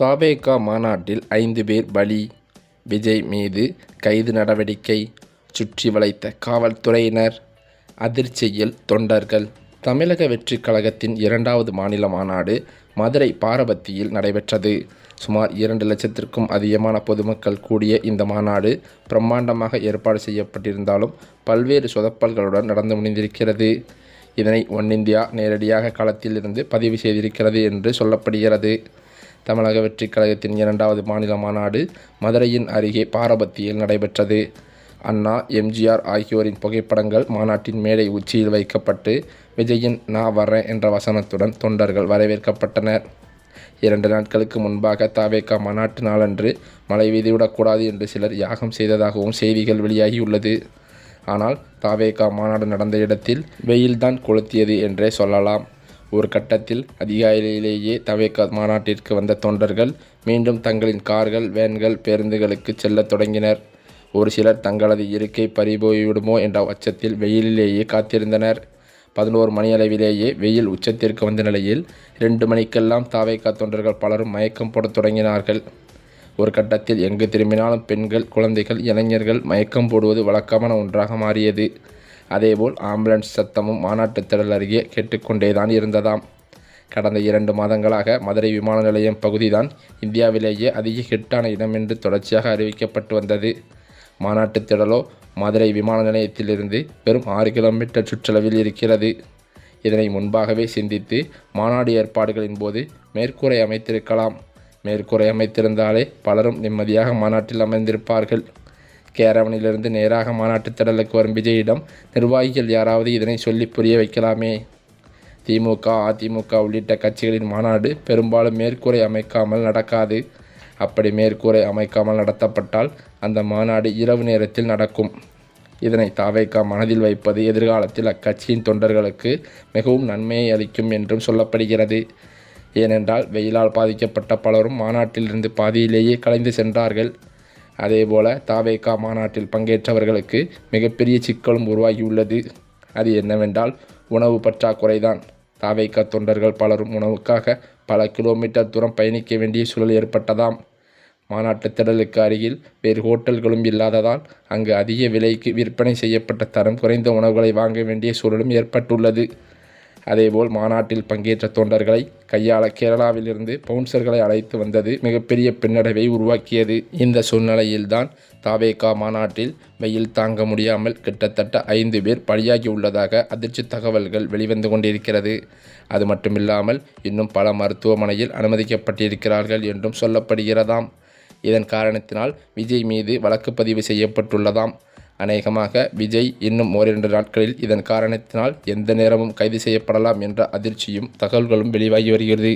தாபேகா மாநாட்டில் ஐந்து பேர் பலி விஜய் மீது கைது நடவடிக்கை சுற்றி வளைத்த காவல்துறையினர் அதிர்ச்சியில் தொண்டர்கள். தமிழக வெற்றிக் கழகத்தின் இரண்டாவது மாநில மாநாடு மதுரை பாரபத்தியில் நடைபெற்றது. சுமார் இரண்டு லட்சத்திற்கும் அதிகமான பொதுமக்கள் கூடிய இந்த மாநாடு பிரம்மாண்டமாக ஏற்பாடு செய்யப்பட்டிருந்தாலும் பல்வேறு சொதப்பல்களுடன் நடந்து முடிந்திருக்கிறது. இதனை ஒன் இந்தியா நேரடியாக களத்தில் இருந்து பதிவு செய்திருக்கிறது என்று சொல்லப்படுகிறது. தமிழக வெற்றிக் கழகத்தின் இரண்டாவது மாநில மாநாடு மதுரையின் அருகே பாரபத்தியில் நடைபெற்றது. அண்ணா எம்ஜிஆர் ஆகியோரின் புகைப்படங்கள் மாநாட்டின் மேடை உச்சியில் வைக்கப்பட்டு விஜயின் நான் வர்றேன் என்ற வசனத்துடன் தொண்டர்கள் வரவேற்கப்பட்டனர். இரண்டு நாட்களுக்கு முன்பாக தாவேக்கா மாநாட்டு நாளன்று மழை பெய்துவிடக்கூடாது என்று சிலர் யாகம் செய்ததாகவும் செய்திகள் வெளியாகியுள்ளது. ஆனால் தாவேகா மாநாடு நடந்த இடத்தில் வெயில்தான் கொளுத்தியது என்றே சொல்லலாம். ஒரு கட்டத்தில் அதிகாலையிலேயே தவேக்கா மாநாட்டிற்கு வந்த தொண்டர்கள் மீண்டும் தங்களின் கார்கள் வேன்கள் பேருந்துகளுக்கு செல்லத் தொடங்கினர். ஒரு சிலர் தங்களது இருக்கை பறிபோய்விடுமோ என்ற அச்சத்தில் வெயிலிலேயே காத்திருந்தனர். பதினோரு மணி அளவிலேயே வெயில் உச்சத்திற்கு வந்த நிலையில் ரெண்டு மணிக்கெல்லாம் தாவைக்கா தொண்டர்கள் பலரும் மயக்கம் போடத் தொடங்கினார்கள். ஒரு கட்டத்தில் எங்கு திரும்பினாலும் பெண்கள் குழந்தைகள் இளைஞர்கள் மயக்கம் போடுவது வழக்கமான ஒன்றாக மாறியது. அதேபோல் ஆம்புலன்ஸ் சத்தமும் மாநாட்டு திடல் அருகே கேட்டுக்கொண்டேதான் இருந்ததாம். கடந்த இரண்டு மாதங்களாக மதுரை விமான நிலையம் பகுதிதான் இந்தியாவிலேயே அதிக ஹிட்டான இடம் என்று தொடர்ச்சியாக அறிவிக்கப்பட்டு வந்தது. மாநாட்டு திடலோ மதுரை விமான நிலையத்திலிருந்து வெறும் ஆறு கிலோமீட்டர் சுற்றளவில் இருக்கிறது. இதனை முன்பாகவே சிந்தித்து மாநாடு ஏற்பாடுகளின் போது மேற்கூரை அமைத்திருக்கலாம். மேற்கூரை அமைத்திருந்தாலே பலரும் நிம்மதியாக மாநாட்டில் அமர்ந்திருப்பார்கள். கேரவனிலிருந்து நேராக மாநாட்டு திடலுக்கு வரும் விஜயிடம் நிர்வாகிகள் யாராவது இதனை சொல்லி புரிய வைக்கலாமே? திமுக அதிமுக உள்ளிட்ட கட்சிகளின் மாநாடு பெரும்பாலும் மேற்கூரை அமைக்காமல் நடக்காது. அப்படி மேற்கூரை அமைக்காமல் நடத்தப்பட்டால் அந்த மாநாடு இரவு நேரத்தில் நடக்கும். இதனை தாவேக்கா மனதில் வைப்பது எதிர்காலத்தில் அக்கட்சியின் தொண்டர்களுக்கு மிகவும் நன்மையை அளிக்கும் என்றும் சொல்லப்படுகிறது. ஏனென்றால் வெயிலால் பாதிக்கப்பட்ட பலரும் மாநாட்டிலிருந்து பாதியிலேயே கலைந்து சென்றார்கள். அதேபோல தாவேகா மாநாட்டில் பங்கேற்றவர்களுக்கு மிகப்பெரிய சிக்கலும் உருவாகியுள்ளது. அது என்னவென்றால் உணவு பற்றாக்குறைதான். தாவேகா தொண்டர்கள் பலரும் உணவுக்காக பல கிலோமீட்டர் தூரம் பயணிக்க வேண்டிய சூழல் ஏற்பட்டதாம். மாநாட்டு திடலுக்கு அருகில் வேறு ஹோட்டல்களும் இல்லாததால் அங்கு அதிக விலைக்கு விற்பனை செய்யப்பட்ட தரம் குறைந்த உணவுகளை வாங்க வேண்டிய சூழலும் ஏற்பட்டுள்ளது. அதேபோல் மாநாட்டில் பங்கேற்ற தொண்டர்களை கையாள கேரளாவிலிருந்து பவுன்சர்களை அழைத்து வந்தது மிகப்பெரிய பின்னடைவை உருவாக்கியது. இந்த சூழ்நிலையில்தான் தாவேகா மாநாட்டில் வெயில் தாங்க முடியாமல் கிட்டத்தட்ட ஐந்து பேர் பலியாகி உள்ளதாக அதிர்ச்சி தகவல்கள் வெளிவந்து கொண்டிருக்கிறது. அது மட்டுமில்லாமல் இன்னும் பல மருத்துவமனையில் அனுமதிக்கப்பட்டிருக்கிறார்கள் என்றும் சொல்லப்படுகிறதாம். இதன் காரணத்தினால் விஜய் மீது வழக்கு பதிவு செய்யப்பட்டுள்ளதாம். அநேகமாக விஜய் இன்னும் ஓரிரண்டு நாட்களில் இதன் காரணத்தினால் எந்த நேரமும் கைது செய்யப்படலாம் என்ற அதிர்ச்சியும் தகவல்களும் வெளியாகி வருகிறது.